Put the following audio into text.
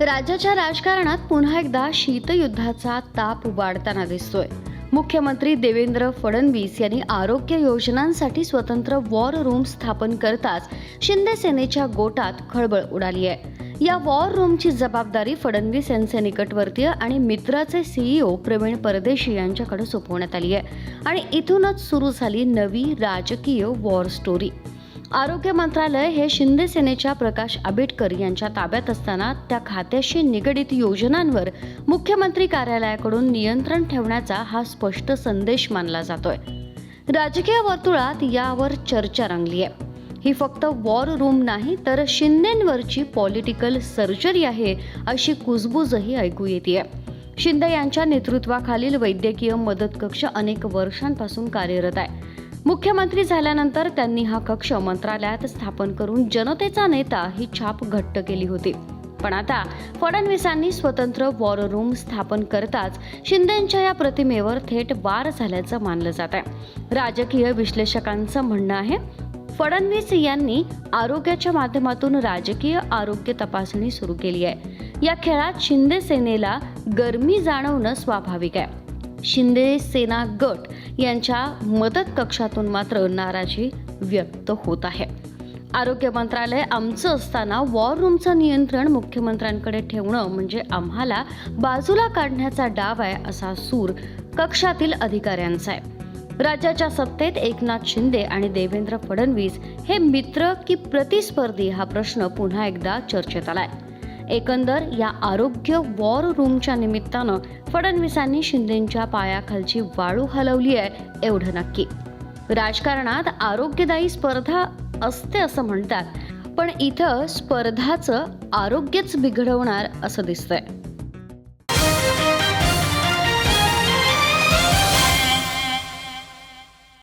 राज्याच्या राजकारणात पुन्हा एकदा शीतयुद्धाचा ताप उबाडताना दिसतोय. मुख्यमंत्री देवेंद्र फडणवीस यांनी आरोग्य योजनांसाठी स्वतंत्र वॉर रूम स्थापन करताच शिंदे सेनेच्या गोटात खळबळ उडाली आहे. या वॉर रूमची जबाबदारी फडणवीस यांचे निकटवर्तीय आणि मित्राचे सीईओ प्रवीण परदेशी यांच्याकडे सोपवण्यात आली आहे. आणि इथूनच सुरू झाली नवी राजकीय वॉर स्टोरी आरोग्य मंत्रालय हे शिंदे सेनेच्या प्रकाश आंबेडकर यांच्या ताब्यात असताना त्या खात्याशी निगडित योजनांवर मुख्यमंत्री कार्यालयाकडून नियंत्रण ठेवण्याचा हा स्पष्ट संदेश मानला जातोय. राजकीय वर्तुळात यावर चर्चा रंगली आहे ही फक्त वॉर रूम नाही तर शिंदेंवरची पॉलिटिकल सर्जरी आहे अशी कुजबूजही ऐकू येते शिंदे यांच्या नेतृत्वाखालील वैद्यकीय मदत कक्ष अनेक वर्षांपासून कार्यरत आहे. मुख्यमंत्री झाल्यानंतर त्यांनी हा कक्ष मंत्रालयात स्थापन करून जनतेचा नेता ही छाप घट्ट केली होती. पण आता फडणवीसांनी स्वतंत्र वॉर रूम स्थापन करताच शिंदेंच्या या प्रतिमेवर थेट वार झाल्याचं मानलं जात आहे. राजकीय विश्लेषकांचं म्हणणं आहे फडणवीस यांनी आरोग्याच्या माध्यमातून राजकीय आरोग्य तपासणी सुरू केली आहे. या खेळात शिंदे सेनेला गरमी जाणवणं स्वाभाविक आहे. शिंदे सेना गट यांच्या मदत कक्षातून मात्र नाराजी व्यक्त होत आहे. आरोग्य मंत्रालय आमचं असताना वॉर रूमचं नियंत्रण मुख्यमंत्र्यांकडे ठेवणं म्हणजे आम्हाला बाजूला काढण्याचा डाव आहे असा सूर कक्षातील अधिकाऱ्यांचा आहे. राज्याच्या सत्तेत एकनाथ शिंदे आणि देवेंद्र फडणवीस हे मित्र की प्रतिस्पर्धी हा प्रश्न पुन्हा एकदा चर्चेत आलाय. एकंदर या आरोग्य वॉर रूमच्या निमित्तानं फडणवीसांनी शिंदेंच्या पायाखालची वाळू हलवली आहे एवढं नक्की. राजकारणात आरोग्यदायी स्पर्धा असते असं म्हणतात पण इथं स्पर्धाचं आरोग्यच बिघडवणार असं दिसतंय.